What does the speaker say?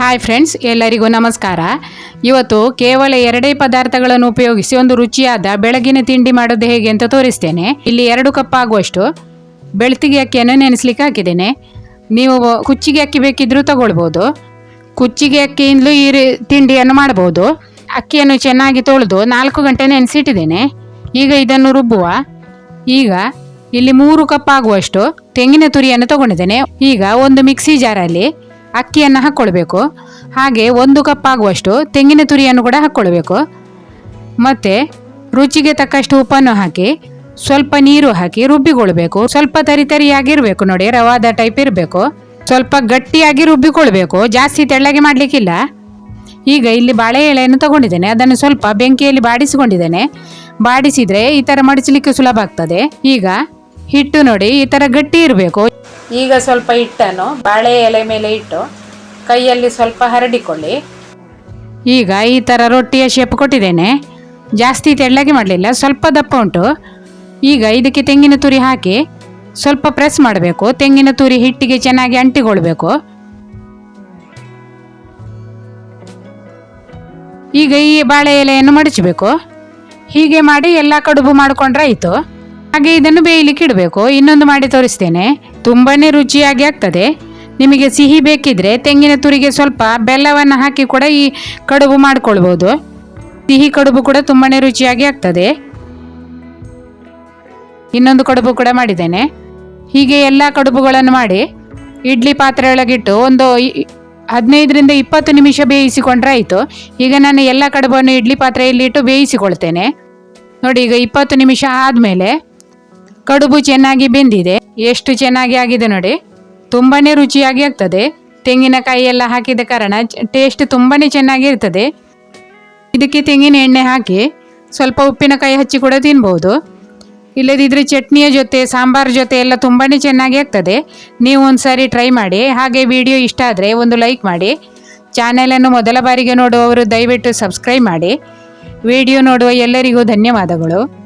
Hi friends ಎಲ್ಲರಿಗೂ ನಮಸ್ಕಾರ. ಇವತ್ತು ಕೇವಲ ಎರಡೇ ಪದಾರ್ಥಗಳನ್ನು ಉಪಯೋಗಿಸಿ ಒಂದು ರುಚಿಯಾದ ಬೆಳಗಿನ ತಿಂಡಿ ಮಾಡೋದು ಹೇಗೆ ಅಂತ ತೋರಿಸ್ತೇನೆ. ಇಲ್ಲಿ ಎರಡು ಕಪ್ ಆಗುವಷ್ಟು ಬೆಳ್ತಿಗೆ ಅಕ್ಕಿಯನ್ನು ನೆನೆಸ್ಲಿಕ್ಕೆ ಹಾಕಿದ್ದೇನೆ. ನೀವು ಕುಚ್ಚಿಗೆ ಅಕ್ಕಿ ಬೇಕಿದ್ರೂ ತಗೊಳ್ಬೋದು. ಕುಚ್ಚಿಗೆ ಅಕ್ಕಿಯಿಂದಲೂ ಈ ತಿಂಡಿಯನ್ನು ಮಾಡ್ಬೋದು ಅಕ್ಕಿಯನ್ನು ಚೆನ್ನಾಗಿ ತೊಳೆದು ನಾಲ್ಕು ಗಂಟೆ ನೆನೆಸಿಟ್ಟಿದ್ದೇನೆ. ಈಗ ಇದನ್ನು ರುಬ್ಬುವ. ಈಗ ಇಲ್ಲಿ ಮೂರು ಕಪ್ ಆಗುವಷ್ಟು ತೆಂಗಿನ ತುರಿಯನ್ನು ತಗೊಂಡಿದ್ದೇನೆ. ಈಗ ಒಂದು ಮಿಕ್ಸಿ ಜಾರಲ್ಲಿ ಅಕ್ಕಿಯನ್ನು ಹಾಕ್ಕೊಳ್ಬೇಕು ಹಾಗೆ ಒಂದು ಕಪ್ ಆಗುವಷ್ಟು ತೆಂಗಿನ ತುರಿಯನ್ನು ಕೂಡ ಹಾಕ್ಕೊಳ್ಬೇಕು ಮತ್ತು ರುಚಿಗೆ ತಕ್ಕಷ್ಟು ಉಪ್ಪನ್ನು ಹಾಕಿ, ಸ್ವಲ್ಪ ನೀರು ಹಾಕಿ ರುಬ್ಬಿಕೊಳ್ಬೇಕು. ಸ್ವಲ್ಪ ತರಿ ತರಿಯಾಗಿರಬೇಕು. ನೋಡಿ, ರವಾದ ಟೈಪ್ ಇರಬೇಕು. ಸ್ವಲ್ಪ ಗಟ್ಟಿಯಾಗಿ ರುಬ್ಬಿಕೊಳ್ಬೇಕು. ಜಾಸ್ತಿ ತೆಳ್ಳಗೆ ಮಾಡಲಿಕ್ಕಿಲ್ಲ. ಈಗ ಇಲ್ಲಿ ಬಾಳೆ ಎಲೆಯನ್ನು ತಗೊಂಡಿದ್ದೇನೆ. ಅದನ್ನು ಸ್ವಲ್ಪ ಬೆಂಕಿಯಲ್ಲಿ ಬಾಡಿಸಿಕೊಂಡಿದ್ದೇನೆ. ಬಾಡಿಸಿದರೆ ಈ ಥರ ಮಡಿಸಲಿಕ್ಕೆ ಸುಲಭ ಆಗ್ತದೆ. ಈಗ ಹಿಟ್ಟು ನೋಡಿ, ಈ ಥರ ಗಟ್ಟಿ ಇರಬೇಕು. ಈಗ ಸ್ವಲ್ಪ ಹಿಟ್ಟನ್ನು ಬಾಳೆ ಎಲೆ ಮೇಲೆ ಇಟ್ಟು ಕೈಯಲ್ಲಿ ಸ್ವಲ್ಪ ಹರಡಿಕೊಳ್ಳಿ. ಈಗ ಈ ಥರ ರೊಟ್ಟಿಯ ಶೇಪ್ ಕೊಟ್ಟಿದ್ದೇನೆ. ಜಾಸ್ತಿ ತೆಳ್ಳಗೆ ಮಾಡಲಿಲ್ಲ, ಸ್ವಲ್ಪ ದಪ್ಪ ಉಂಟು. ಈಗ ಇದಕ್ಕೆ ತೆಂಗಿನ ತುರಿ ಹಾಕಿ ಸ್ವಲ್ಪ ಪ್ರೆಸ್ ಮಾಡಬೇಕು. ತೆಂಗಿನ ತುರಿ ಹಿಟ್ಟಿಗೆ ಚೆನ್ನಾಗಿ ಅಂಟಿಕೊಳ್ಬೇಕು ಈಗ ಈ ಬಾಳೆ ಎಲೆಯನ್ನು ಮಡಚಬೇಕು. ಹೀಗೆ ಮಾಡಿ ಎಲ್ಲ ಕಡುಬು ಮಾಡಿಕೊಂಡ್ರೆ ಆಯಿತು ಹಾಗೆ ಇದನ್ನು ಬೇಯಲಿಕ್ಕೆ ಇಡಬೇಕು. ಇನ್ನೊಂದು ಮಾಡಿ ತೋರಿಸ್ತೇನೆ. ತುಂಬಾನೇ ರುಚಿಯಾಗಿ ಆಗ್ತದೆ. ನಿಮಗೆ ಸಿಹಿ ಬೇಕಿದ್ರೆ ತೆಂಗಿನ ತುರಿಗೆ ಸ್ವಲ್ಪ ಬೆಲ್ಲವನ್ನು ಹಾಕಿ ಕೂಡ ಈ ಕಡುಬು ಮಾಡ್ಕೊಳ್ಬೋದು. ಸಿಹಿ ಕಡುಬು ಕೂಡ ತುಂಬಾನೇ ರುಚಿಯಾಗಿ ಆಗ್ತದೆ. ಇನ್ನೊಂದು ಕಡುಬು ಕೂಡ ಮಾಡಿದ್ದೇನೆ. ಹೀಗೆ ಎಲ್ಲ ಕಡುಬುಗಳನ್ನು ಮಾಡಿ ಇಡ್ಲಿ ಪಾತ್ರೆ ಒಳಗಿಟ್ಟು ಒಂದು ಹದಿನೈದರಿಂದ ಇಪ್ಪತ್ತು ನಿಮಿಷ ಬೇಯಿಸಿಕೊಂಡ್ರೆ ಆಯಿತು. ಈಗ ನಾನು ಎಲ್ಲ ಕಡುಬನ್ನು ಇಡ್ಲಿ ಪಾತ್ರೆಯಲ್ಲಿ ಇಟ್ಟು ಬೇಯಿಸಿಕೊಳ್ತೇನೆ. ನೋಡಿ, ಈಗ ಇಪ್ಪತ್ತು ನಿಮಿಷ ಆದಮೇಲೆ ಕಡುಬು ಚೆನ್ನಾಗಿ ಬೆಂದಿದೆ. ಎಷ್ಟು ಚೆನ್ನಾಗಿ ಆಗಿದೆ ನೋಡಿ. ತುಂಬಾ ರುಚಿಯಾಗಿ ಆಗ್ತದೆ. ತೆಂಗಿನಕಾಯಿ ಎಲ್ಲ ಹಾಕಿದ ಕಾರಣ ಟೇಸ್ಟ್ ತುಂಬಾ ಚೆನ್ನಾಗಿ ಇರ್ತದೆ. ಇದಕ್ಕೆ ತೆಂಗಿನ ಎಣ್ಣೆ ಹಾಕಿ ಸ್ವಲ್ಪ ಉಪ್ಪಿನಕಾಯಿ ಹಚ್ಚಿ ಕೂಡ ತಿನ್ಬೋದು. ಇಲ್ಲದಿದ್ದರೆ ಚಟ್ನಿಯ ಜೊತೆ, ಸಾಂಬಾರ್ ಜೊತೆ ಎಲ್ಲ ತುಂಬಾ ಚೆನ್ನಾಗಿ ಆಗ್ತದೆ. ನೀವು ಒಂದು ಸಾರಿ ಟ್ರೈ ಮಾಡಿ, ಹಾಗೆ ವಿಡಿಯೋ ಇಷ್ಟ ಆದರೆ ಒಂದು ಲೈಕ್ ಮಾಡಿ. ಚಾನೆಲನ್ನು ಮೊದಲ ಬಾರಿಗೆ ನೋಡುವವರು ದಯವಿಟ್ಟು ಸಬ್ಸ್ಕ್ರೈಬ್ ಮಾಡಿ. ವಿಡಿಯೋ ನೋಡುವ ಎಲ್ಲರಿಗೂ ಧನ್ಯವಾದಗಳು.